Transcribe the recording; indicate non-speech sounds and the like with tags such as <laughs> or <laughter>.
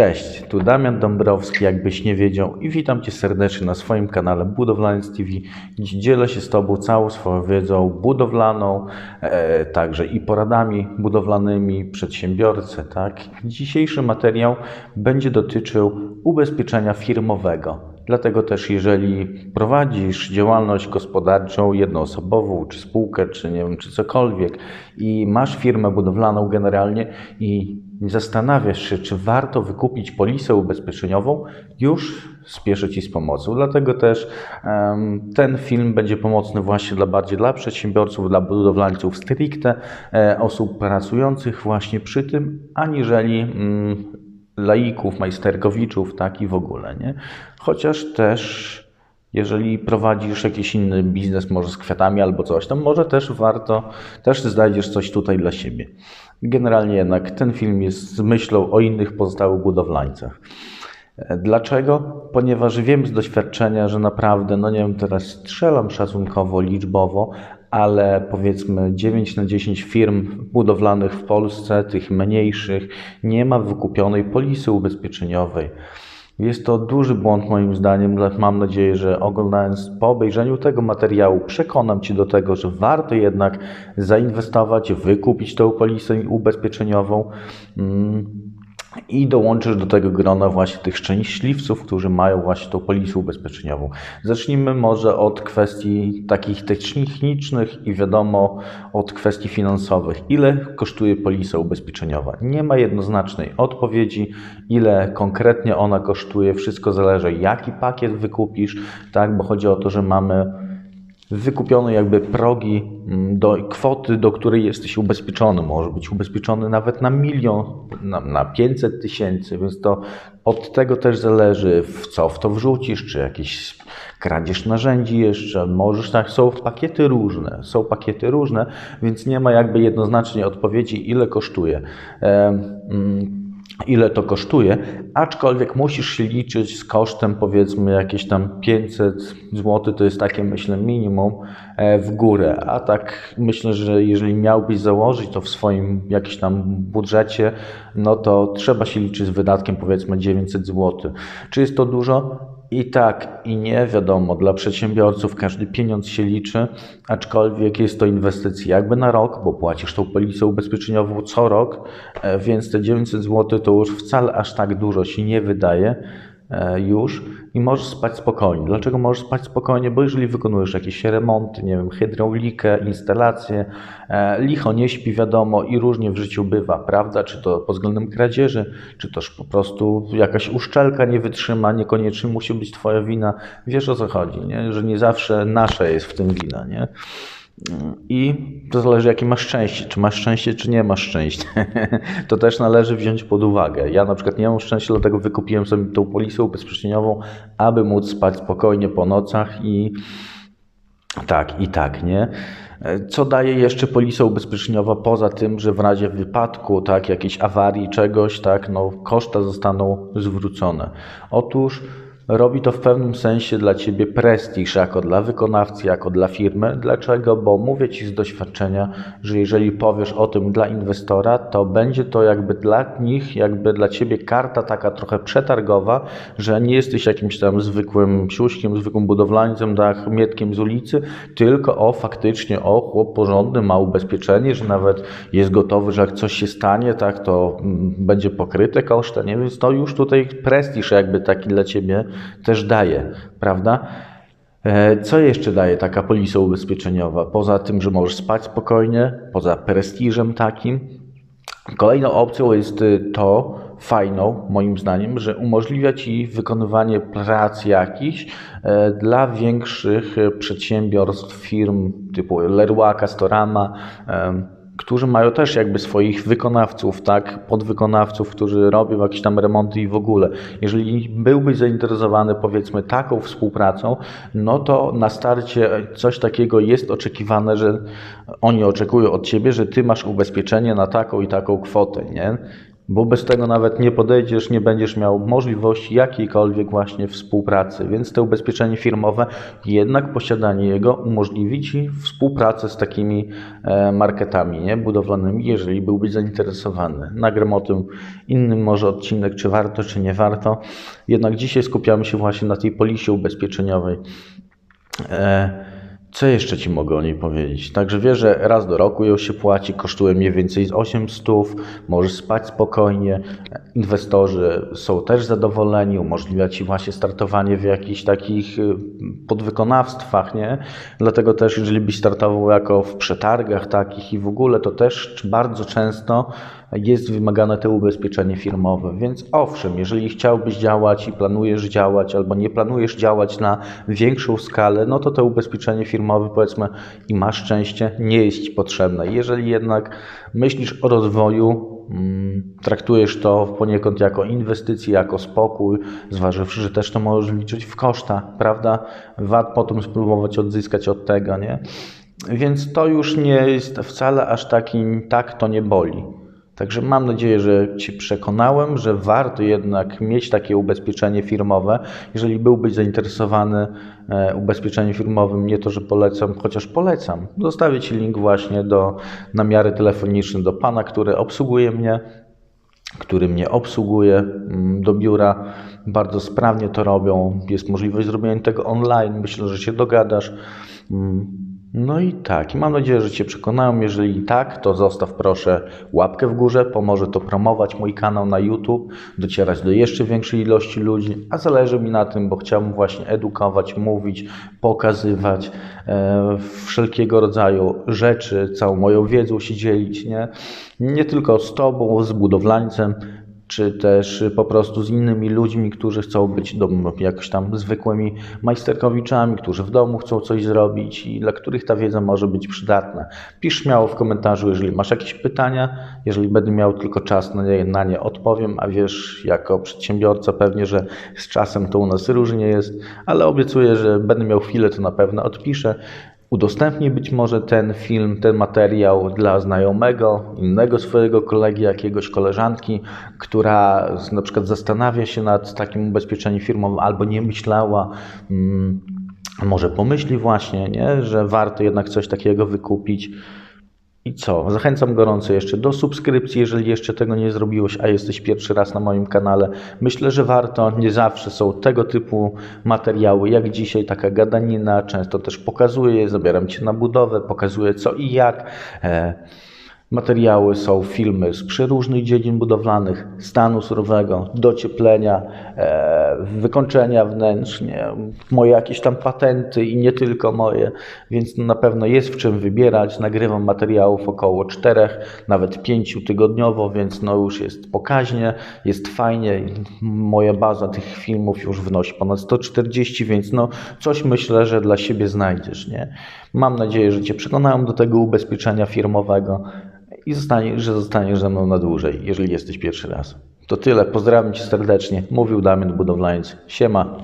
Cześć, tu Damian Dąbrowski, jakbyś nie wiedział i witam Cię serdecznie na swoim kanale Budowlaniec TV, gdzie dzielę się z Tobą całą swoją wiedzą budowlaną, e, także i poradami budowlanymi przedsiębiorcy, tak? Dzisiejszy materiał będzie dotyczył ubezpieczenia firmowego. Dlatego też, jeżeli prowadzisz działalność gospodarczą jednoosobową, czy spółkę, czy nie wiem, czy cokolwiek i masz firmę budowlaną generalnie i zastanawiasz się, czy warto wykupić polisę ubezpieczeniową, już spieszę Ci z pomocą. Dlatego też em, ten film będzie pomocny właśnie dla bardziej dla przedsiębiorców, dla budowlańców stricte, e, osób pracujących właśnie przy tym, aniżeli mm, laików, majsterkowiczów, tak i w ogóle, nie? Chociaż też jeżeli prowadzisz jakiś inny biznes, może z kwiatami albo coś, to może też warto, też znajdziesz coś tutaj dla siebie. Generalnie jednak ten film jest z myślą o innych pozostałych budowlańcach. Dlaczego? Ponieważ wiem z doświadczenia, że naprawdę, no nie wiem, teraz strzelam szacunkowo, liczbowo, ale powiedzmy 9 na 10 firm budowlanych w Polsce, tych mniejszych, nie ma wykupionej polisy ubezpieczeniowej. Jest to duży błąd moim zdaniem, mam nadzieję, że oglądając po obejrzeniu tego materiału przekonam Cię do tego, że warto jednak zainwestować, wykupić tą polisę ubezpieczeniową. Mm, i dołączysz do tego grona właśnie tych szczęśliwców, którzy mają właśnie tą polisę ubezpieczeniową. Zacznijmy może od kwestii takich technicznych i wiadomo od kwestii finansowych. Ile kosztuje polisa ubezpieczeniowa? Nie ma jednoznacznej odpowiedzi, ile konkretnie ona kosztuje. Wszystko zależy, jaki pakiet wykupisz, tak? Bo chodzi o to, że mamy wykupione jakby progi mm, do kwoty, do której jesteś ubezpieczony. Może być ubezpieczony nawet na milion, na, na 500 tysięcy, więc to od tego też zależy, w co w to wrzucisz, czy jakieś kradzież narzędzi jeszcze, możesz tak, są pakiety różne, są pakiety różne, więc nie ma jakby jednoznacznej odpowiedzi, ile kosztuje. Em, mm, ile to kosztuje, aczkolwiek musisz się liczyć z kosztem powiedzmy jakieś tam 500 zł, to jest takie myślę minimum e, w górę, a tak myślę, że jeżeli miałbyś założyć to w swoim jakimś tam budżecie, no to trzeba się liczyć z wydatkiem powiedzmy 900 zł. Czy jest to dużo? I tak, i nie, wiadomo, dla przedsiębiorców każdy pieniądz się liczy, aczkolwiek jest to inwestycja jakby na rok, bo płacisz tą polisę ubezpieczeniową co rok, e, więc te 900 zł to już wcale aż tak dużo się nie wydaje już i możesz spać spokojnie. Dlaczego możesz spać spokojnie? Bo jeżeli wykonujesz jakieś remonty, nie wiem, hydraulikę, instalację, e, licho nie śpi, wiadomo, i różnie w życiu bywa, prawda? Czy to pod względem kradzieży, czy też po prostu jakaś uszczelka nie wytrzyma, niekoniecznie musi być twoja wina. Wiesz o co chodzi, nie? Że nie zawsze nasze jest w tym wina, nie? I to zależy, jakie masz szczęście. Czy masz szczęście, czy nie masz szczęścia. <laughs> to też należy wziąć pod uwagę. Ja na przykład nie mam szczęścia, dlatego wykupiłem sobie tą polisę ubezpieczeniową, aby móc spać spokojnie po nocach i tak, i tak, nie? Co daje jeszcze polisa ubezpieczeniowa poza tym, że w razie wypadku, tak, jakiejś awarii, czegoś, tak, no, koszta zostaną zwrócone? Otóż robi to w pewnym sensie dla Ciebie prestiż jako dla wykonawcy, jako dla firmy. Dlaczego? Bo mówię Ci z doświadczenia, że jeżeli powiesz o tym dla inwestora, to będzie to jakby dla nich, jakby dla Ciebie karta taka trochę przetargowa, że nie jesteś jakimś tam zwykłym siuśkiem, zwykłym budowlańcem, tak, mietkiem z ulicy, tylko o faktycznie, o chłop porządny, ma ubezpieczenie, że nawet jest gotowy, że jak coś się stanie, tak, to mm, będzie pokryte kosztem, nie? Więc to już tutaj prestiż jakby taki dla Ciebie też daje, prawda? E, Co jeszcze daje taka polisa ubezpieczeniowa? Poza tym, że możesz spać spokojnie, poza prestiżem takim, kolejną opcją jest y, to, fajną moim zdaniem, że umożliwia Ci wykonywanie prac jakichś e, dla większych przedsiębiorstw, firm typu Leroy, Castorama, którzy mają też jakby swoich wykonawców, tak, podwykonawców, którzy robią jakieś tam remonty i w ogóle. Jeżeli byłbyś zainteresowany powiedzmy taką współpracą, no to na starcie coś takiego jest oczekiwane, że oni oczekują od ciebie, że ty masz ubezpieczenie na taką i taką kwotę, nie? Bo bez tego nawet nie podejdziesz, nie będziesz miał możliwości jakiejkolwiek właśnie współpracy. Więc te ubezpieczenie firmowe, jednak posiadanie jego umożliwi Ci współpracę z takimi e, marketami nie? budowlanymi, jeżeli byłbyś zainteresowany. Nagram o tym innym może odcinek, czy warto, czy nie warto. Jednak dzisiaj skupiamy się właśnie na tej polisie ubezpieczeniowej. E, co jeszcze Ci mogę o niej powiedzieć? Także wiesz, że raz do roku ją się płaci, kosztuje mniej więcej z 800, możesz spać spokojnie. Inwestorzy są też zadowoleni, umożliwia Ci właśnie startowanie w jakichś takich y, podwykonawstwach, nie? Dlatego też, jeżeli byś startował jako w przetargach takich i w ogóle, to też bardzo często jest wymagane to ubezpieczenie firmowe. Więc owszem, jeżeli chciałbyś działać i planujesz działać, albo nie planujesz działać na większą skalę, no to to ubezpieczenie firmowe, powiedzmy, i masz szczęście, nie jest ci potrzebne. Jeżeli jednak myślisz o rozwoju, mm, traktujesz to poniekąd jako inwestycję, jako spokój, zważywszy, że też to możesz liczyć w koszta, prawda? VAT potem spróbować odzyskać od tego, nie? Więc to już nie jest wcale aż takim, tak to nie boli. Także mam nadzieję, że Ci przekonałem, że warto jednak mieć takie ubezpieczenie firmowe. Jeżeli byłbyś zainteresowany e, ubezpieczeniem firmowym, nie to, że polecam, chociaż polecam. Zostawię Ci link właśnie do namiary telefonicznej do pana, który obsługuje mnie, który mnie obsługuje mm, do biura. Bardzo sprawnie to robią. Jest możliwość zrobienia tego online. Myślę, że się dogadasz. No i tak, mam nadzieję, że Cię przekonałem. Jeżeli tak, to zostaw proszę łapkę w górze, pomoże to promować mój kanał na YouTube, docierać do jeszcze większej ilości ludzi, a zależy mi na tym, bo chciałbym właśnie edukować, mówić, pokazywać e, wszelkiego rodzaju rzeczy, całą moją wiedzą się dzielić, nie? Nie tylko z Tobą, z budowlańcem, czy też po prostu z innymi ludźmi, którzy chcą być do, jakoś tam zwykłymi majsterkowiczami, którzy w domu chcą coś zrobić i dla których ta wiedza może być przydatna. Pisz śmiało w komentarzu, jeżeli masz jakieś pytania, jeżeli będę miał tylko czas na nie, na nie odpowiem, a wiesz, jako przedsiębiorca pewnie, że z czasem to u nas różnie jest, ale obiecuję, że będę miał chwilę, to na pewno odpiszę. Udostępnię być może ten film, ten materiał dla znajomego, innego swojego kolegi, jakiegoś koleżanki, która na przykład zastanawia się nad takim ubezpieczeniem firmowym albo nie myślała. Hmm, może pomyśli właśnie, nie, że warto jednak coś takiego wykupić. I co? Zachęcam gorąco jeszcze do subskrypcji, jeżeli jeszcze tego nie zrobiłeś, a jesteś pierwszy raz na moim kanale. Myślę, że warto. Nie zawsze są tego typu materiały, jak dzisiaj, taka gadanina. Często też pokazuję, zabieram Cię na budowę, pokazuję co i jak. Materiały są filmy z przeróżnych dziedzin budowlanych, stanu surowego, docieplenia, e, wykończenia wnętrznie, moje jakieś tam patenty i nie tylko moje, więc na pewno jest w czym wybierać. Nagrywam materiałów około czterech, nawet pięciu tygodniowo, więc no już jest pokaźnie, jest fajnie. Moja baza tych filmów już wynosi ponad 140, więc no coś myślę, że dla siebie znajdziesz, nie? Mam nadzieję, że Cię przekonałem do tego ubezpieczenia firmowego i zostanie, że zostaniesz ze mną na dłużej, jeżeli jesteś pierwszy raz. To tyle, pozdrawiam Cię serdecznie. Mówił Damian Budowlaniec. Siema.